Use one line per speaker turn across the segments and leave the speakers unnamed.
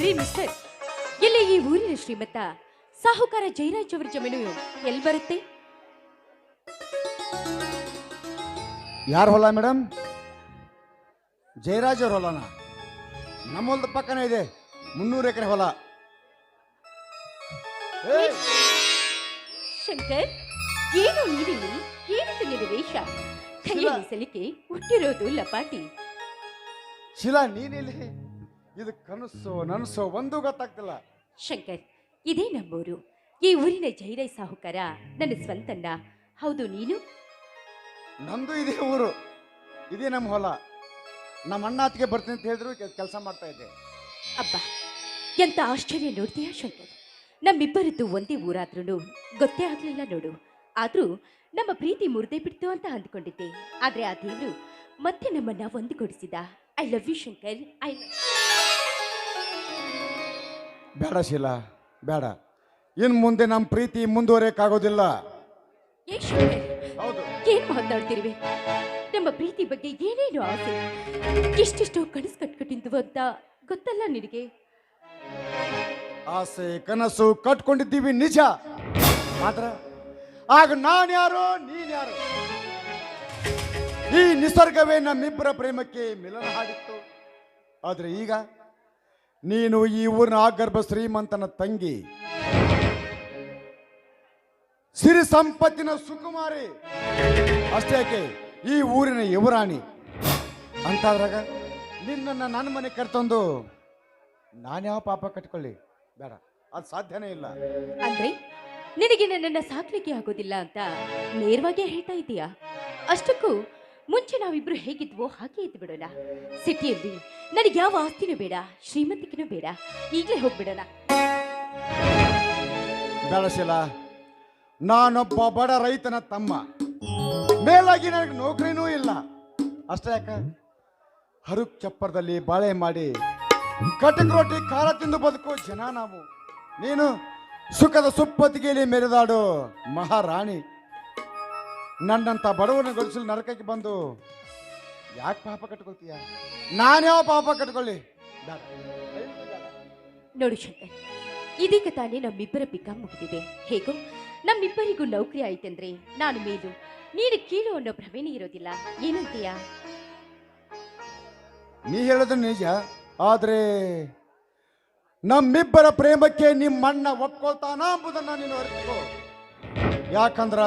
ರೀ ಮಿಸ್ಟರ್ ಇಲ್ಲಿ ಈ ಊರಿನ ಶ್ರೀಮಂತ ಸಾಹುಕಾರ ಜಯರಾಜ್ ಅವರ ಜಮೀನು ಎಲ್ಲಿ ಬರುತ್ತೆ?
ಯಾರ ಹೊಲ ಮೇಡಮ್ ಜಯರಾಜ್ ಅವ್ರ ಹೊಲನ? ನಮ್ಮ ಹೊಲದ ಪಕ್ಕನೇ ಇದೆ ಮುನ್ನೂರು ಎಕರೆ ಹೊಲ.
ಶಂಕರ್ ಏನು ನೀರಿಲ್ಲಿ ಏನಿದು ನಿನ್ನ ವೇಷ? ಕೈಯಲ್ಲಿ ಸಲಿಕೆ ಹುಟ್ಟಿರೋದು ಲಪಾಟಿ.
ಶಿಲಾ ನೀನಿಲ್ಲಿ? ಇದು ಕನಸು ನನಸು ಒಂದು ಗೊತ್ತಾಗ್ತಿಲ್ಲ.
ಶಂಕರ್ ಇದೇ ನಮ್ಮೂರು. ಈ ಊರಿನ ಜೈರೈ ಸಾಹುಕಾರ ನನ್ನ ಸ್ವಂತಣ್ಣ ಹೌದು ನೀನು?
ನಂದು ಇದೇ ಊರು. ಇದೇ ನಮ್ಮ ಹೊಲ. ನಮ್ಮ ಅಣ್ಣ ಅತ್ತಿಗೆ ಬರ್ತೀನಿ ಅಂತ ಹೇಳಿದ್ರು ಕೆಲಸ ಮಾಡ್ತಾ ಇದ್ದೆ.
ಅಬ್ಬ ಎಂತ ಆಶ್ಚರ್ಯ ನೋಡ್ತೀಯಾ ಶಂಕರ್? ನಮ್ಮಿಬ್ಬರದ್ದು ಒಂದೇ ಊರಾದ್ರೂ ಗೊತ್ತೇ ಆಗ್ಲಿಲ್ಲ ನೋಡು. ಆದ್ರೂ ನಮ್ಮ ಪ್ರೀತಿ ಮುರಿದೇ ಬಿಡ್ತು ಅಂತ ಅಂದ್ಕೊಂಡಿದ್ದೆ. ಆದ್ರೆ ಆ ದೇವರು ಮತ್ತೆ ನಮ್ಮನ್ನ ಒಂದುಗೂಡಿಸಿದ. I love you Shankar. I
ಬೇಡ ಶೀಲಾ ಬೇಡ. ಇನ್ನು ಮುಂದೆ ನಮ್ಮ ಪ್ರೀತಿ ಮುಂದುವರಿಯಕ್ಕಾಗೋದಿಲ್ಲ
ಏ
ಹೌದು.
ಏನ್ ಮಾತನಾಡ್ತಿರುವೆ ನಮ್ಮ ಪ್ರೀತಿ ಬಗ್ಗೆ ಏನೇನು ಆಸೆ? ಎಷ್ಟೆಷ್ಟೋ ಕನಸು ಕಟ್ಕೊಂಡಿದ್ವು ಅಂತ ಗೊತ್ತಲ್ಲ ನಿನಗೆ?
ಆಸೆ ಕನಸು ಕಟ್ಕೊಂಡಿದ್ದೀವಿ ನಿಜ. ಮಾತ್ರ ಆಗ ನಾನು ಯಾರು ನೀನ್ ಯಾರು ಈ ನಿಸರ್ಗವೇ ನಮ್ಮಿಬ್ಬರ ಪ್ರೇಮಕ್ಕೆ ಮಿಲನ ಹಾಡಿತ್ತು. ಆದ್ರೆ ಈಗ ನೀನು ಈ ಊರಿನ ಆಗರ್ಭ ಶ್ರೀಮಂತನ ತಂಗಿ. ಸಿರಿ ಸಂಪತ್ತಿನ ಸುಕುಮಾರಿ. ಅಷ್ಟೇ ಈ ಊರಿನ ಯುವರಾಣಿ. ಅಂತಾದ್ರಾಗ ನಿನ್ನನ್ನು ನನ್ನ ಮನೆ ಕರ್ತಂದು ನಾನ್ಯಾವ ಪಾಪ ಕಟ್ಕೊಳ್ಳಿ. ಬೇಡ, ಅದು ಸಾಧ್ಯನೇ ಇಲ್ಲ.
ಅಂದ್ರೆ ನಿನಗೆ ನನ್ನ ಸಾಕ್ಲಿಕ್ಕೆ ಆಗೋದಿಲ್ಲ ಅಂತ ನೇರವಾಗಿ ಹೇಳ್ತಾ ಇದೀಯಾ ಅಷ್ಟಕ್ಕೂ ಮುಂಚೆ ನಾವಿಬ್ರು ಹೇಗಿದ್ವೋ ಹಾಗೆ ಇದ್ದು ಬಿಡೋಣ ಸಿಟಿಯಲ್ಲಿ ನನಗೆ ಯಾವ ಆಸ್ತಿನೂ ಬೇಡ, ಶ್ರೀಮಂತಿಕೆನೂ ಬೇಡ. ಈಗಲೇ ಹೋಗ್ಬಿಡೋಣ.
ಬೆಳಸಿಲ್ಲ ನಾನೊಬ್ಬ ಬಡ ರೈತನ ತಮ್ಮ. ಮೇಲಾಗಿ ನನಗೆ ನೌಕರಿನೂ ಇಲ್ಲ. ಅಷ್ಟೇ ಯಾಕ? ಹರುಕ್ ಚಪ್ಪರದಲ್ಲಿ ಬಾಳೆ ಮಾಡಿ ಕಟಕ್ ರೊಟ್ಟಿ ಖಾರ ತಿಂದು ಬದುಕೋ ಜನ ನಾವು. ನೀನು ಸುಖದ ಸುಪ್ಪತ್ತಿಗೆಯಲ್ಲಿ ಮೆರೆದಾಡು ಮಹಾರಾಣಿ. ನನ್ನಂತ ಬಡವನ ಗಳಿಸಲು ನರಕಕ್ಕೆ ಬಂದು ಯಾಕೆ ಪಾಪ ಕಟ್ಕೊಳ್ತೀಯ? ನಾನ್ಯಾವ ಪಾಪ ಕಟ್ಕೊಳ್ಳಿ? ನೋಡಿ ಬೇಡ.
ನೋಡು ಶಂಕರ್ ಇದೀಗ ತಾನೇ ನಮ್ಮಿಬ್ಬರ ಪಿಕ ಮುಗಿದಿದೆ. ಹೇಗೋ ನಮ್ಮಿಬ್ಬರಿಗೂ ನೌಕರಿ ಆಯ್ತಂದ್ರೆ ನಾನು ಮೇಲು. ನೀನು ಕೀಳು ಅನ್ನೋ ಭ್ರಮೆನೇ ಇರೋದಿಲ್ಲ. ಏನಂತೀಯ?
ನೀ ಹೇಳೋದು ನಿಜ ಆದ್ರೆ ನಮ್ಮಿಬ್ಬರ ಪ್ರೇಮಕ್ಕೆ ನಿಮ್ಮಣ್ಣ ಒಪ್ಕೊಳ್ತಾನ ಅಂಬುದನ್ನ ನೀನು ಅರಿತುಕೋ. ಯಾಕಂದ್ರ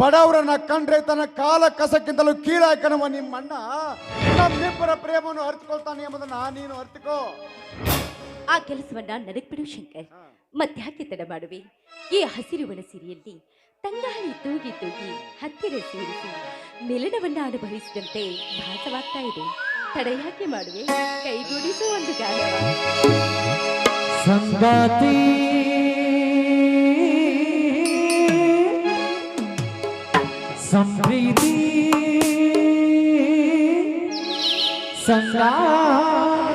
ಬಡವರನ್ನ ಕಂಡ್ರೆ ತನ್ನ ಕಾಲ ಕಸಕ್ಕಿಂತಲೂ ಕೀಳಾಕನವ ನಿಮ್ಮಣ್ಣ ನಮ್ಮಿಬ್ಬರ ಪ್ರೇಮವನ್ನು ಅರ್ಥಕೊಳ್ತಾನೆ ಎಂಬುದನ್ನ ನೀನು ಅರ್ಥಕೋ
ಆ ಕೆಲಸವನ್ನ ನನಗ್ ಬಿಡು ಶಂಕರ್ ಮತ್ತ್ಯಾಕೆ ತಡ ಮಾಡುವೆ? ಈ ಹಸಿರು ಸಿರಿಯಲ್ಲಿ ತಂಗಾಳಿ ತೂಗಿ ತೂಗಿ ಹತ್ತಿರ ಸೇರಿಸಿ ಮಿಲನವನ್ನ ಅನುಭವಿಸಿದಂತೆ ಭಾಸವಾಗ್ತಾ ಇದೆ. ತಡ ಯಾಕೆ ಮಾಡುವೆ? ಕೈಗೂಡಿಸುವ ಒಂದು ಗಾನ.
ಸಂಗಾತಿ ಸಂಪ್ರೀತಿ ಸಂಗಾತಿ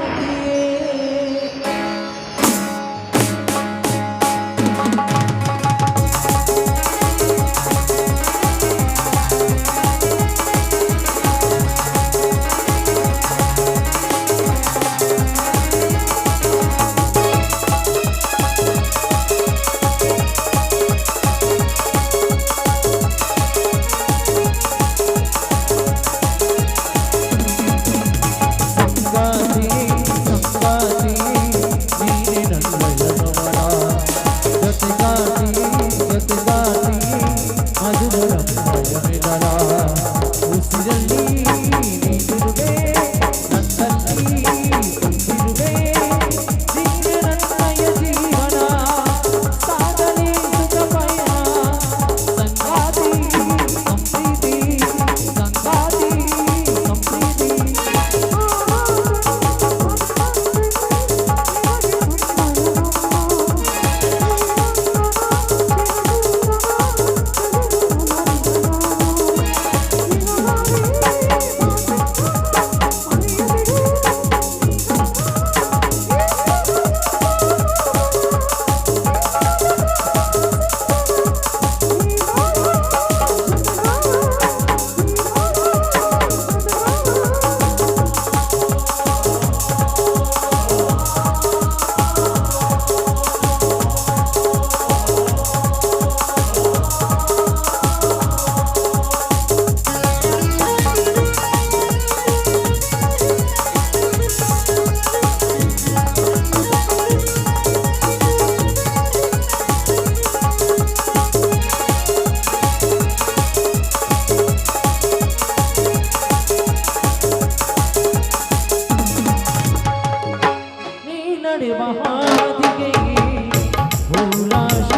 ಮಾಡುವ ಹಾದಿಗೆ ಉಲ್ಲಾಸ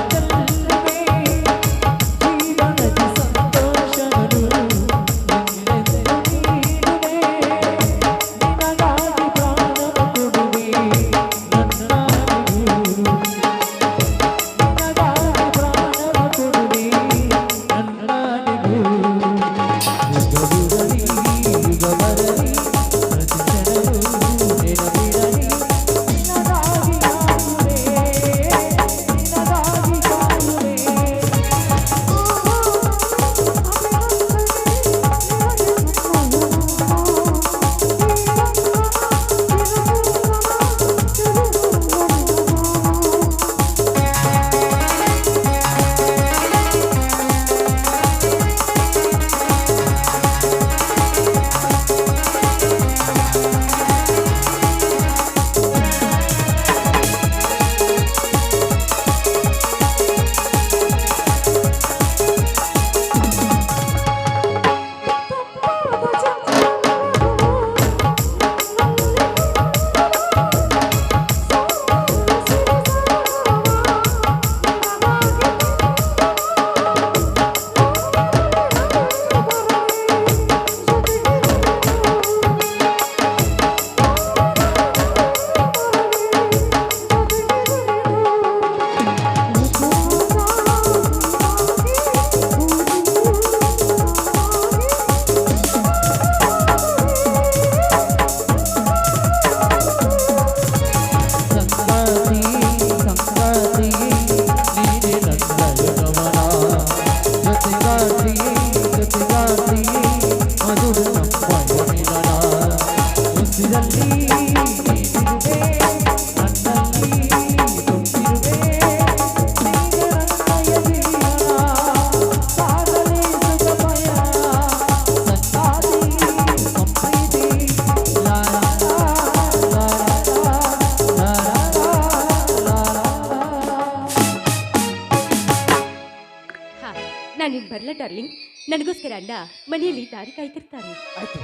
ನಾನಿನ್ ಬರ್ಲ
ಡಾರ್ಲಿಂಗ್. ನನಗೋಸ್ಕರ ಅಣ್ಣ ಮನೆಯಲ್ಲಿ ದಾರಿ ಕಾಯ್ತಿರ್ತಾರೆ.
ಆಯ್ತು.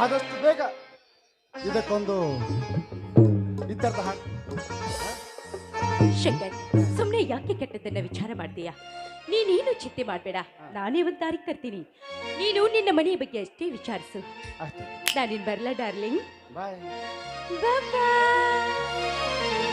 ಆದಷ್ಟು ಬೇಗ ಇದಕ್ಕೊಂದು ಇತ್ಯರ್ಥ
ಶಂಕರ್ ಸುಮ್ಮನೆ ಯಾಕೆ ಕೆಟ್ಟದನ್ನ ವಿಚಾರ ಮಾಡ್ತೀಯಾ? ನೀನೇನು ಚಿಂತೆ ಮಾಡಬೇಡ. ನಾನೇ ಒಂದು ತಾರೀಕು ತರ್ತೀನಿ ನೀನು ನಿನ್ನ ಮನೆಯ ಬಗ್ಗೆ ಅಷ್ಟೇ ವಿಚಾರಿಸು.
ಆಯ್ತು.
ನಾನಿನ್ ಬರ್ಲಾ ಡಾರ್ಲಿಂಗ್.
ಬಾಯ್.
ಬಾಯ್.